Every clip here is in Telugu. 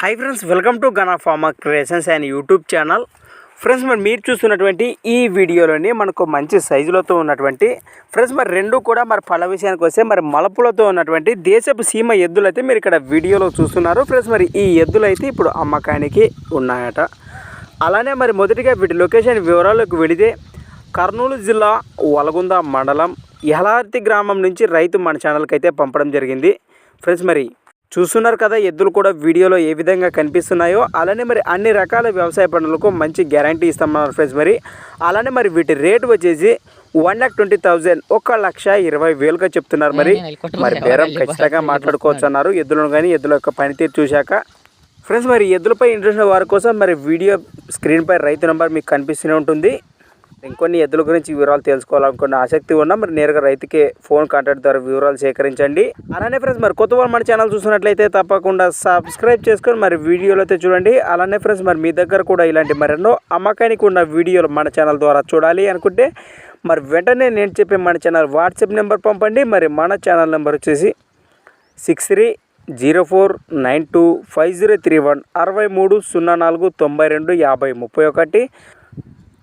Hi friends welcome to Gana pharma creations and YouTube channel friends మరి మీరు చూస్తున్నటువంటి ఈ వీడియోలోని మనకు మంచి సైజులతో ఉన్నటువంటి ఫ్రెండ్స్ మరి రెండు కూడా మరి పళ్ళ విషయానికి వస్తే మరి మలపులతో ఉన్నటువంటి దేశపు సీమ ఎద్దులు అయితే మీరు ఇక్కడ వీడియోలో చూస్తున్నారు. ఫ్రెండ్స్ మరి ఈ ఎద్దులు అయితే ఇప్పుడు అమ్మకానికి ఉన్నాయట. అలానే మరి మొదటిగా వీటి లొకేషన్ వివరాలకు వెళితే కర్నూలు జిల్లా వలగుంద మండలం యహలార్తి గ్రామం నుంచి రైతు మన ఛానల్కి అయితే పంపడం జరిగింది. ఫ్రెండ్స్ మరి చూస్తున్నారు కదా ఎద్దులు కూడా వీడియోలో ఏ విధంగా కనిపిస్తున్నాయో అలానే మరి అన్ని రకాల వ్యవసాయ పనులకు మంచి గ్యారంటీ ఇస్తామన్నారు ఫ్రెండ్స్ మరి. అలానే మరి వీటి రేటు వచ్చేసి వన్ లాక్ ట్వంటీ థౌజండ్ ఒక లక్ష ఇరవై వేలుగా చెప్తున్నారు మరి. మరి బేరం ఖచ్చితంగా మాట్లాడుకోవచ్చు అన్నారు. ఎద్దులను కానీ ఎద్దుల యొక్క పనితీరు చూశాక. ఫ్రెండ్స్ మరి ఎద్దులపై ఇంట్రెస్ట్ వారి కోసం మరి వీడియో స్క్రీన్పై రైతు నెంబర్ మీకు కనిపిస్తూనే ఉంటుంది. ఇంకొన్ని ఎద్దుల గురించి వివరాలు తెలుసుకోవాలనుకున్న ఆసక్తి ఉన్నా మరి నేరుగా రైతుకే ఫోన్ కాంటాక్ట్ ద్వారా వివరాలు సేకరించండి. అలానే ఫ్రెండ్స్ మరి కొత్త వాళ్ళు మన ఛానల్ చూసినట్లయితే తప్పకుండా సబ్స్క్రైబ్ చేసుకొని మరి వీడియోలు అయితే చూడండి. అలానే ఫ్రెండ్స్ మరి మీ దగ్గర కూడా ఇలాంటి మరెన్నో అమ్మకానికి ఉన్న వీడియోలు మన ఛానల్ ద్వారా చూడాలి అనుకుంటే మరి వెంటనే నేను చెప్పే మన ఛానల్ వాట్సాప్ నెంబర్ పంపండి. మరి మన ఛానల్ నెంబర్ వచ్చేసి six three zero four nine two five zero three one అరవై మూడు సున్నా నాలుగు తొంభై రెండు యాభై ముప్పై ఒకటి.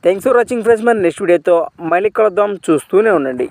థ్యాంక్స్ ఫర్ వాచింగ్ ఫ్రెండ్స్ మరి నెక్స్ట్ వీడియోతో మళ్ళీ కలుద్దాం. చూస్తూనే ఉండండి.